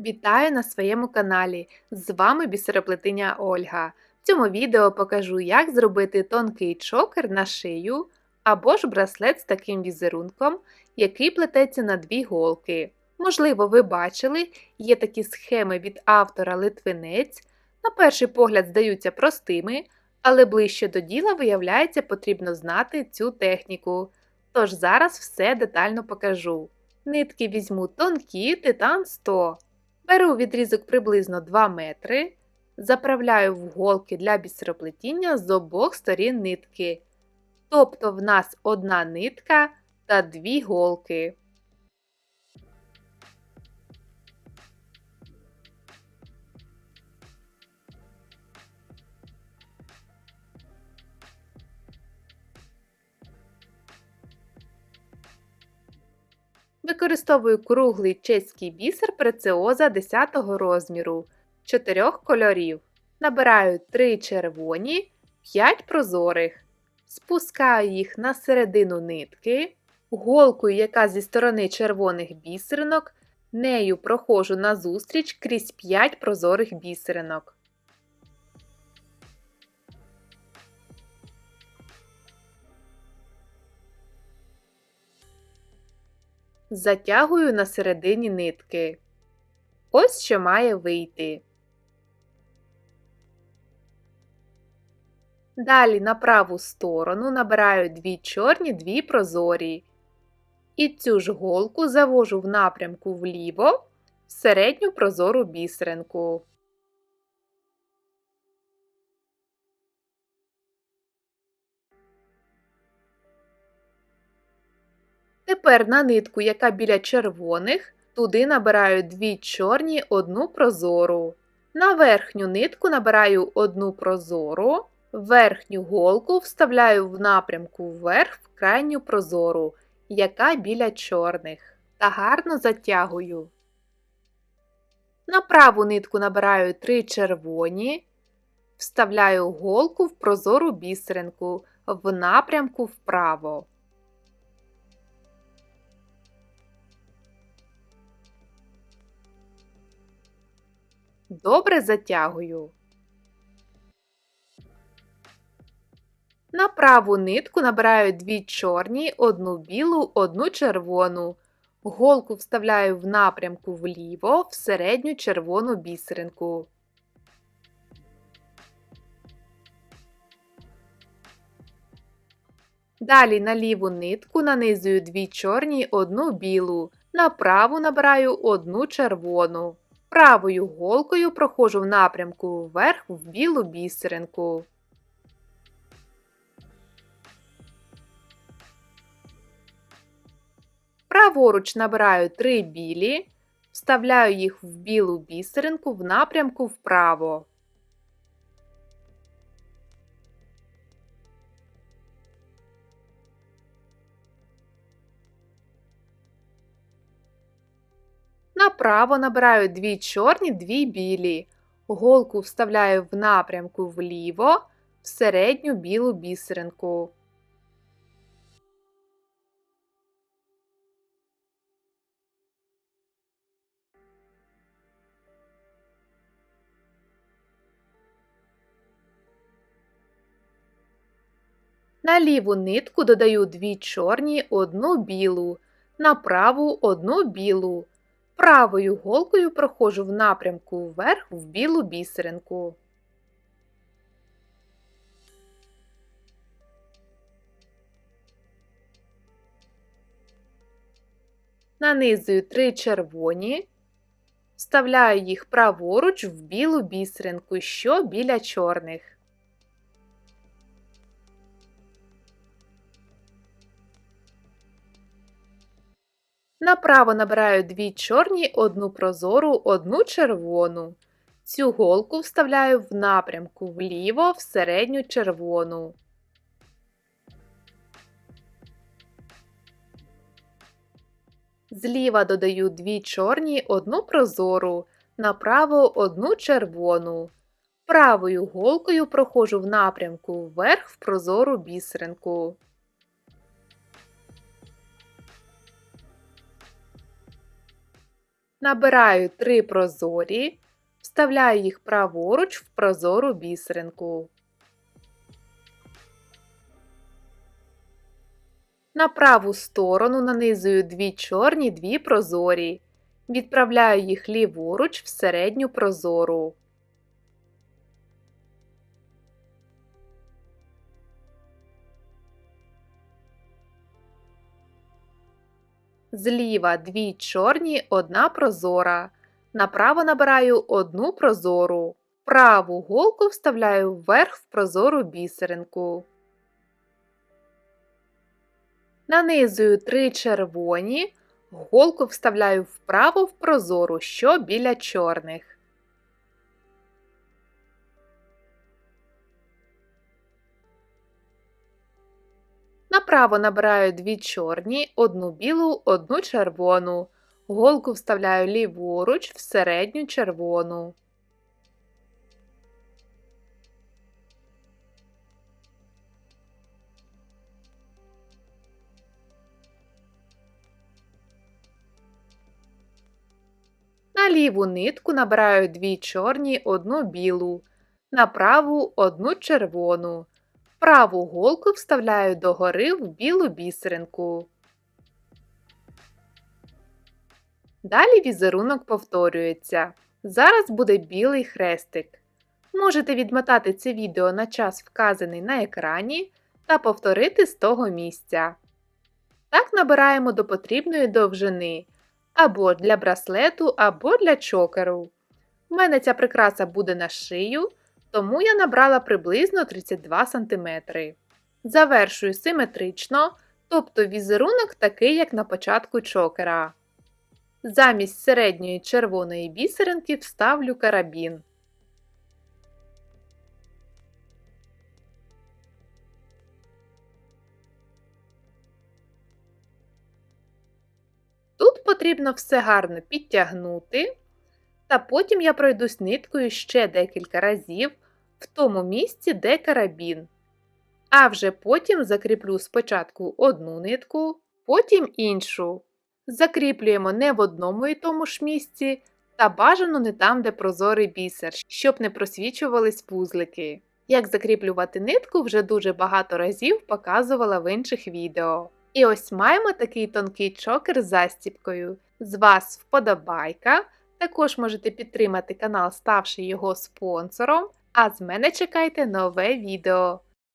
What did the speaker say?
Вітаю на своєму каналі! З вами бісероплетиня Ольга. В цьому відео покажу, як зробити тонкий чокер на шию або ж браслет з таким візерунком, який плететься на дві голки. Можливо, ви бачили, є такі схеми від автора Литвинець. На перший погляд здаються простими, але ближче до діла, виявляється, потрібно знати цю техніку. Тож зараз все детально покажу. Нитки візьму тонкі, титан 100. Беру відрізок приблизно 2 метри, заправляю в голки для бісероплетіння з обох сторін нитки. Тобто в нас одна нитка та дві голки. Використовую круглий чеський бісер преціоза 10 розміру 4 кольорів. Набираю 3 червоні, 5 прозорих. Спускаю їх на середину нитки. Голкою, яка зі сторони червоних бісеринок, нею проходжу назустріч крізь 5 прозорих бісеринок. Затягую на середині нитки. Ось що має вийти. Далі на праву сторону набираю дві чорні, дві прозорі. І цю ж голку завожу в напрямку вліво в середню прозору бісеринку. Тепер на нитку, яка біля червоних, туди набираю дві чорні, одну прозору. На верхню нитку набираю одну прозору, верхню голку вставляю в напрямку вверх в крайню прозору, яка біля чорних, та гарно затягую. На праву нитку набираю три червоні, вставляю голку в прозору бісеринку в напрямку вправо. Добре затягую. На праву нитку набираю дві чорні, одну білу, одну червону. Голку вставляю в напрямку вліво в середню червону бісеринку. Далі на ліву нитку нанизую дві чорні, одну білу. На праву набираю одну червону. Правою голкою проходжу в напрямку вверх в білу бісеринку. Праворуч набираю три білі, вставляю їх в білу бісеринку в напрямку вправо. Направо набираю дві чорні, дві білі. Голку вставляю в напрямку вліво, в середню білу бісеринку. На ліву нитку додаю дві чорні, одну білу, на праву одну білу. Правою голкою проходжу в напрямку вверх в білу бісеринку. Нанизую три червоні, вставляю їх праворуч в білу бісеринку, що біля чорних. Направо набираю дві чорні, одну прозору, одну червону. Цю голку вставляю в напрямку вліво в середню червону. Зліва додаю дві чорні, одну прозору, направо одну червону. Правою голкою проходжу в напрямку вверх в прозору бісеринку. Набираю три прозорі, вставляю їх праворуч в прозору бісеринку. На праву сторону нанизую дві чорні, дві прозорі. Відправляю їх ліворуч в середню прозору. Зліва дві чорні, одна прозора. Направо набираю одну прозору. Праву голку вставляю вверх в прозору бісеринку. Нанизую три червоні, голку вставляю вправо в прозору, що біля чорних. Направо набираю дві чорні, одну білу, одну червону. Голку вставляю ліворуч в середню червону. На ліву нитку набираю дві чорні, одну білу, на праву одну червону. Праву голку вставляю догори в білу бісеринку. Далі візерунок повторюється. Зараз буде білий хрестик. Можете відмотати це відео на час вказаний на екрані та повторити з того місця. Так набираємо до потрібної довжини або для браслету, або для чокеру. У мене ця прикраса буде на шию, тому я набрала приблизно 32 см. Завершую симетрично, тобто візерунок такий, як на початку чокера. Замість середньої червоної бісеринки вставлю карабін. Тут потрібно все гарно підтягнути, та потім я пройдусь ниткою ще декілька разів в тому місці, де карабін. А вже потім закріплю спочатку одну нитку, потім іншу. Закріплюємо не в одному і тому ж місці, та бажано не там, де прозорий бісер, щоб не просвічувались вузлики. Як закріплювати нитку, вже дуже багато разів показувала в інших відео. І ось маємо такий тонкий чокер з застіпкою. З вас вподобайка. Також можете підтримати канал, ставши його спонсором. А з мене чекайте нове відео.